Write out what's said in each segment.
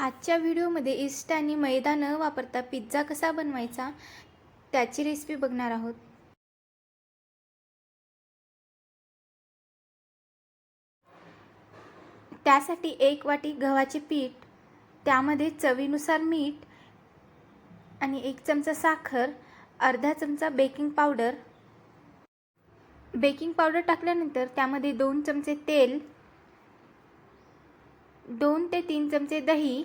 आजच्या व्हिडिओमध्ये इस्ट आणि मैदा न वापरता पिझ्झा कसा बनवायचा त्याची रेसिपी बघणार आहोत. त्यासाठी एक वाटी गव्हाचे पीठ त्यामध्ये चवीनुसार मीठ आणि एक चमचा साखर अर्धा चमचा बेकिंग पावडर. बेकिंग पावडर टाकल्यानंतर त्यामध्ये दोन चमचे तेल दोन ते तीन चमचे दही.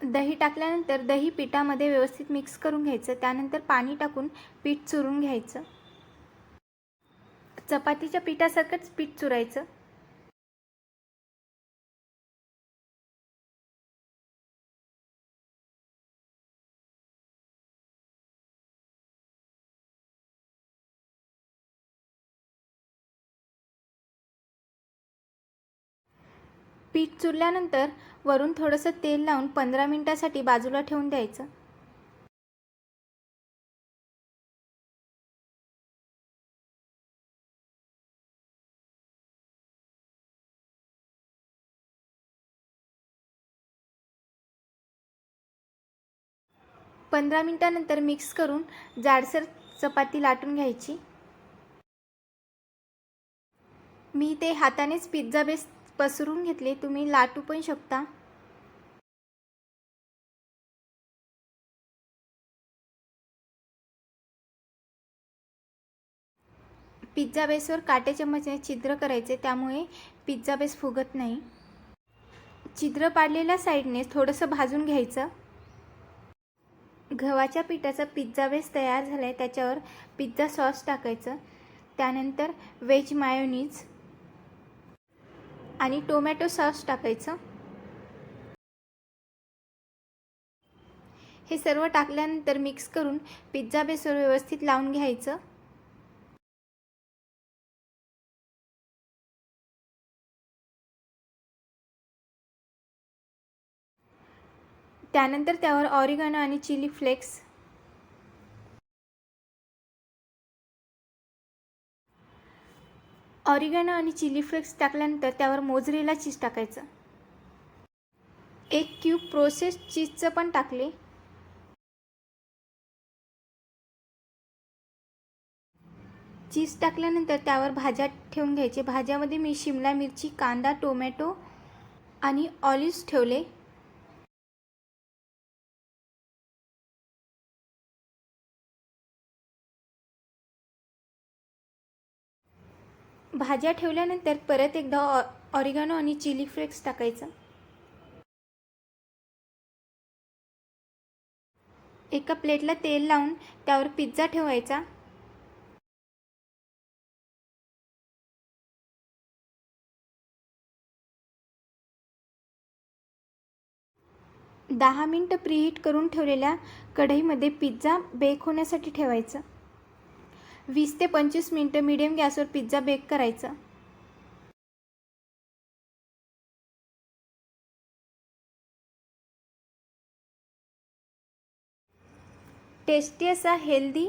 दही टाकल्यानंतर दही पिठामध्ये व्यवस्थित मिक्स करून घ्यायचं. त्यानंतर पाणी टाकून पीठ चुरून घ्यायचं. चपातीच्या पिठासारखंच पीठ चुरायचं. पीठ चुरल्यानंतर वरून थोडंसं तेल लावून पंधरा मिनटासाठी बाजूला ठेवून द्यायचं. पंधरा मिनटानंतर मिक्स करून जाडसर चपाती लाटून घ्यायची. मी ते हातानेच पिझ्झा बेस पसरून घेतले तुम्ही लाटू पण शकता. पिझ्झा बेसवर काटे चम्मचने छिद्र करायचे त्यामुळे पिझ्झा बेस फुगत नाही. छिद्र पाडलेल्या साईडने थोडंसं भाजून घ्यायचं. गव्हाच्या पिठाचा पिझ्झा बेस तयार झाला आहे त्याच्यावर पिझ्झा सॉस टाकायचं. त्यानंतर व्हेज मायोनीज आणि टोमॅटो सॉस टाकायचं. हे सर्व टाकल्यानंतर मिक्स करून पिझ्झा बेसवर व्यवस्थित लावून घ्यायचं. त्यानंतर त्यावर ऑरिगॅनो आणि चिली फ्लेक्स ऑरिगॅनो आणि चिली फ्लेक्स टाकल्यानंतर त्यावर मोजरेला चीज टाकायचं. एक क्यूब प्रोसेस चीजचं पण टाकले. चीज टाकल्यानंतर त्यावर भाज्या ठेवून घ्यायचे. भाज्यामध्ये मी शिमला मिरची कांदा टोमॅटो आणि ऑलिव्स ठेवले. भाज्या ठेवल्यानंतर परत एकदा ऑ ऑरिगॅनो आणि चिली फ्लेक्स टाकायचं. एका प्लेटला तेल लावून त्यावर पिझ्झा ठेवायचा. दहा मिनटं प्रीहीट करून ठेवलेल्या कढईमध्ये पिझ्झा बेक होण्यासाठी ठेवायचं. वीस ते पंचवीस मिनटं मीडियम गॅसवर पिझ्झा बेक करायचा. टेस्टी असा हेल्दी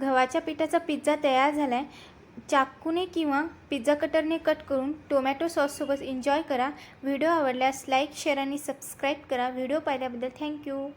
गव्हाच्या पिठाचा पिझ्झा तयार झाला आहे चाकूने किंवा पिझ्झा कटरने कट करून टोमॅटो सॉससोबत एन्जॉय करा. व्हिडिओ आवडल्यास लाईक शेअर आणि सबस्क्राईब करा. व्हिडिओ पाहिल्याबद्दल थँक्यू